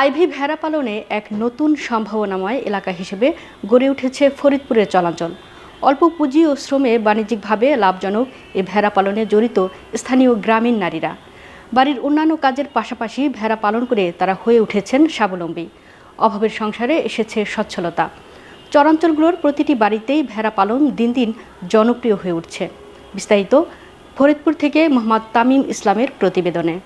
Ivy ভেড়া পালনে এক নতুন সম্ভাবনাময় এলাকা হিসেবে গড়ে উঠেছে ফরিদপুরের চলাচল। অল্প পুঁজি ও শ্রমে বাণিজ্যিকভাবে লাভজনক এ ভেড়া পালনে জড়িত স্থানীয় গ্রামীণ নারীরা। বাড়ির অন্যান্য কাজের পাশাপাশি ভেড়া পালন করে তারা হয়ে উঠেছেন স্বাবলম্বী। অভাবের সংসারে এসেছে সচ্ছলতা। চরাঞ্চলগুলোর প্রতিটি বাড়িতেই ভেড়া পালন দিন দিন জনপ্রিয় হয়ে উঠছে। বিস্তারিত ফরিদপুর থেকে মোহাম্মদ তামিম ইসলামের প্রতিবেদনে।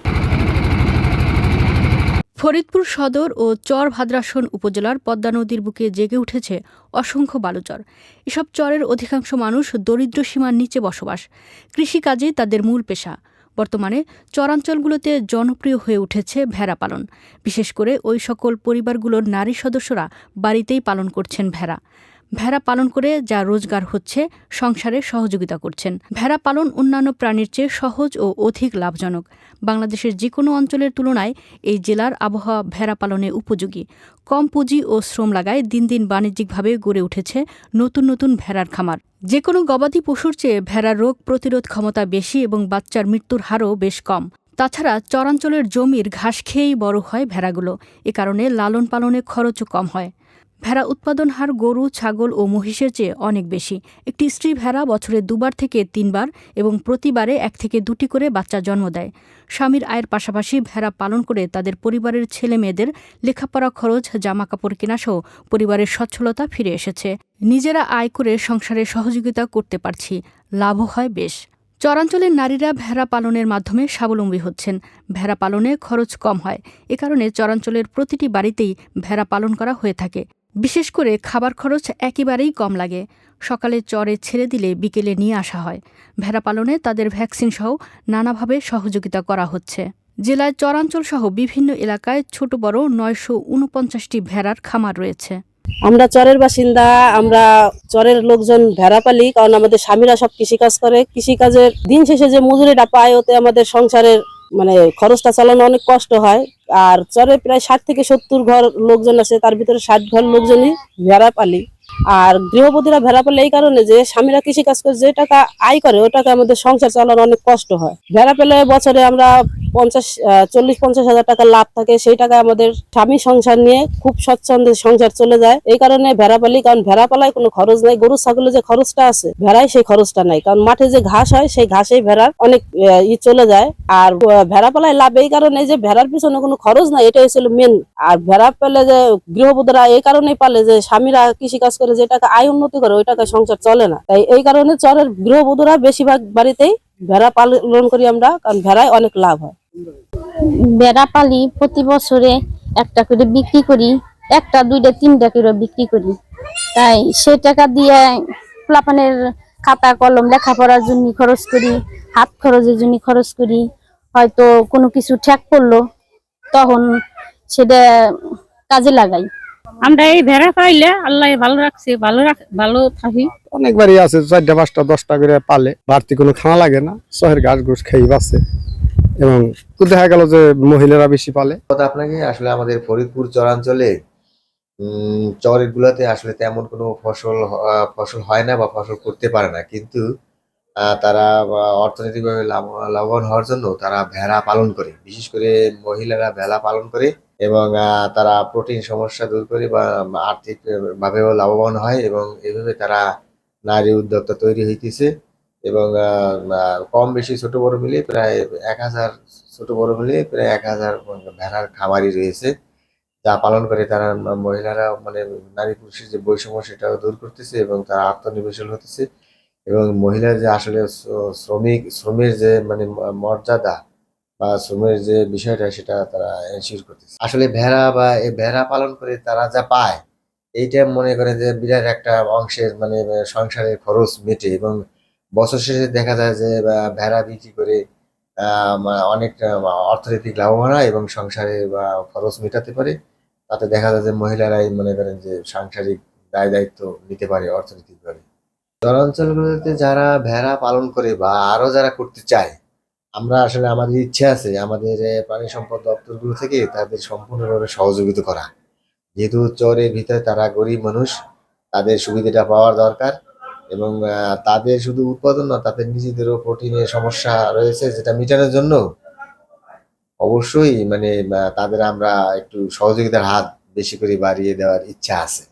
ফরিদপুর সদর ও চর ভাদ্রাসন উপজেলার পদ্মা নদীর বুকে জেগে উঠেছে অসংখ্য বালুচর। এসব চরের অধিকাংশ মানুষ দরিদ্র সীমার নিচে বসবাস। কৃষিকাজে তাদের মূল পেশা। বর্তমানে চরাঞ্চলগুলোতে জনপ্রিয় হয়ে উঠেছে ভেড়া পালন। বিশেষ করে ওই সকল পরিবারগুলোর নারী সদস্যরা বাড়িতেই পালন করছেন ভেড়া। ভেড়া পালন করে যা রোজগার হচ্ছে, সংসারে সহযোগিতা করছেন। ভেড়া পালন অন্যান্য প্রাণীর চেয়ে সহজ ও অধিক লাভজনক। বাংলাদেশের যে কোনো অঞ্চলের তুলনায় এই জেলার আবহাওয়া ভেড়া পালনে উপযোগী। কম পুঁজি ও শ্রম লাগায় দিন দিন বাণিজ্যিকভাবে গড়ে উঠেছে নতুন নতুন ভেড়ার খামার। যে কোনো গবাদি পশুর চেয়ে ভেড়ার রোগ প্রতিরোধ ক্ষমতা বেশি এবং বাচ্চার মৃত্যুর হারও বেশ কম। তাছাড়া চরাঞ্চলের জমির ঘাস খেয়েই বড় হয় ভেড়াগুলো। এ কারণে লালন পালনে খরচও কম হয়। ভেড়া উৎপাদন হার গরু, ছাগল ও মহিষের চেয়ে অনেক বেশি। একটি স্ত্রী ভেড়া বছরে দুবার থেকে তিনবার এবং প্রতিবারে এক থেকে দুটি করে বাচ্চা জন্ম দেয়। স্বামীর আয়ের পাশাপাশি ভেড়া পালন করে তাদের পরিবারের ছেলে মেয়েদের লেখাপড়া খরচ জামা কাপড় কেনাসহ পরিবারের সচ্ছলতা ফিরে এসেছে। নিজেরা আয় করে সংসারে সহযোগিতা করতে পারছি, লাভও হয় বেশ। চরাঞ্চলের নারীরা ভেড়া পালনের মাধ্যমে স্বাবলম্বী হচ্ছেন। ভেড়া পালনে খরচ কম হয়। এ কারণে চরাঞ্চলের প্রতিটি বাড়িতেই ভেড়া পালন করা হয়ে থাকে। বিশেষ করে খাবার খরচ একেবারেই কম লাগে। সকালে চরে ছেড়ে দিলে বিকেলে নিয়ে আসা হয়। ভেড়া পালনে তাদের ভ্যাকসিন সহ নানাভাবে সহযোগিতা করা হচ্ছে। জেলায় চরাঞ্চল সহ বিভিন্ন এলাকায় ছোট বড় নয়শো উনপঞ্চাশটি ভেড়ার খামার রয়েছে। আমরা চরের বাসিন্দা, আমরা চরের লোকজন ভেড়া পালি, কারণ আমাদের স্বামীরা সব কৃষিকাজ করে। কৃষিকাজের দিন শেষে যে মজুরিটা পায়, ওতে আমাদের সংসারের মানে খরচটা চালানো অনেক কষ্ট হয়। আর চরে প্রায় ষাট থেকে সত্তর ঘর লোকজন আছে, তার ভিতরে ষাট ঘর লোকজনই ভেড়া পালি আর গৃহবধূরা ভেড়া পালে এই কারণে যে স্বামীরা কৃষি কাজ করে যে টাকা আয় করে, ওটাকে টাকা আমাদের সংসার চালানো অনেক কষ্ট হয়। ভেড়া পেলে বছরে আমরা পঞ্চাশ চল্লিশ, পঞ্চাশ হাজার টাকা লাভ থাকে। সেই টাকা আমাদের স্বামী সংসার নিয়ে খুব স্বচ্ছন্দে সংসার চলে যায়। এই কারণে ভেড়া পালি কারণ ভেড়া পালায় কোনো খরচ নাই। গরু, ছাগলের যে খরচটা আছে, ভেড়ায় সেই খরচটা নাই। কারণ মাঠে যে ঘাস হয়, সেই ঘাসেই ভেড়ার অনেক ই চলে যায়। আর ভেড়া পালায় লাভ এই কারণে যে ভেড়ার পিছনে কোনো খরচ নাই, এটাই ছিল মেন আর ভেড়া পেলে যে গৃহবধূরা এই কারণেই পালে যে স্বামীরা কৃষি কাজ করে, যে টাকা আয় উন্নতি করে, ওই টাকা সংসার চলে না। তাই এই কারণে চরের গৃহবধূরা বেশিরভাগ বাড়িতেই ভেড়া পালন করি আমরা, কারণ ভেড়ায় অনেক লাভ হয়। বেড়া পালি প্রতি বছরে একটা করে বিক্রি করি একটা দুইটা তিনটা করে বিক্রি করি। তাই সে টাকা দিয়ে প্লাপানের খাতা কলম লেখাপড়ার জন্য খরচ করি হাত খরচের জন্য খরচ করি। হয়তো কোনো কিছু ঠেক পড়ল তখন সেটা কাজে লাগাই। আমরা এই ভেড়া পাইলে আল্লাহ ভালো রাখছে ভালো রাখ ভালো থাকি। অনেকবারই আছে চারটা পাঁচটা দশটা করে পালে বাড়তি কোনো খাওয়া লাগে না শহরের ঘাস ঘুষ খেয়ে বাঁচে। এবং দেখা গেল যে মহিলারা বেশি পালে। আপনাকে, আসলে আমাদের ফরিদপুর চরাঞ্চলে চরের গুলাতে আসলে তেমন কোনো ফসল ফসল হয় না বা ফসল করতে পারে না। কিন্তু তারা অর্থনৈতিকভাবে লাভ- লাভবান হওয়ার জন্য তারা ভেড়া পালন করে। বিশেষ করে মহিলারা ভেড়া পালন করে এবং তারা প্রোটিন সমস্যা দূর করে বা আর্থিকভাবেও লাভবান হয় এবং এভাবে তারা নারী উদ্যোক্তা তৈরি হইতেছে। এবং কম বেশি ছোট বড় মিলিয়ে প্রায় এক হাজার ছোট বড় মিলিয়ে প্রায় এক হাজার ভেড়ার খামারি রয়েছে। যা পালন করে তারা মহিলারা মানে নারী পুরুষের যে বৈষম্য সেটাও দূর করতেছে এবং তারা আত্মনির্ভরশীল হতেছে। এবং মহিলার যে আসলে শ্র- শ্রমিক, শ্রমের যে মানে মর্যাদা বা শ্রমের যে বিষয়টা সেটা তারা এনশিওর করতেছে। আসলে ভেড়া বা এই ভেড়া পালন করে তারা যা পায়, এইটা মনে করে যে বিরাট একটা অংশের মানে সংসারের খরচ মেটে এবং বছর শেষে দেখা যায় যে ভেড়া বিক্রি করে অনেক অর্থনৈতিক লাভবান হয় এবং সংসারে, বা খরচ মেটাতে পারে। তাতে দেখা যায় যে, মহিলারাই মনে করেন যে, সাংসারিক দায় দায়িত্ব নিতে পারে অর্থনৈতিকভাবে। চরাঞ্চলগুলোতে যারা ভেড়া পালন করে বা আরও যারা করতে চায়, আমরা আসলে আমাদের ইচ্ছা আছে, আমাদের প্রাণী সম্পদ দপ্তরগুলো থেকে তাদের সম্পূর্ণভাবে সহযোগিতা করা। যেহেতু চরের ভিতরে তারা গরিব মানুষ, তাদের সুবিধাটা পাওয়ার দরকার। এবং তাদের শুধু উৎপাদন না, তাদের নিজেদেরও প্রোটিনের সমস্যা রয়েছে, যেটা মেটানোর জন্য। অবশ্যই মানে তাদের আমরা একটু সহযোগিতার হাত বেশি করে বাড়িয়ে দেওয়ার ইচ্ছা আছে।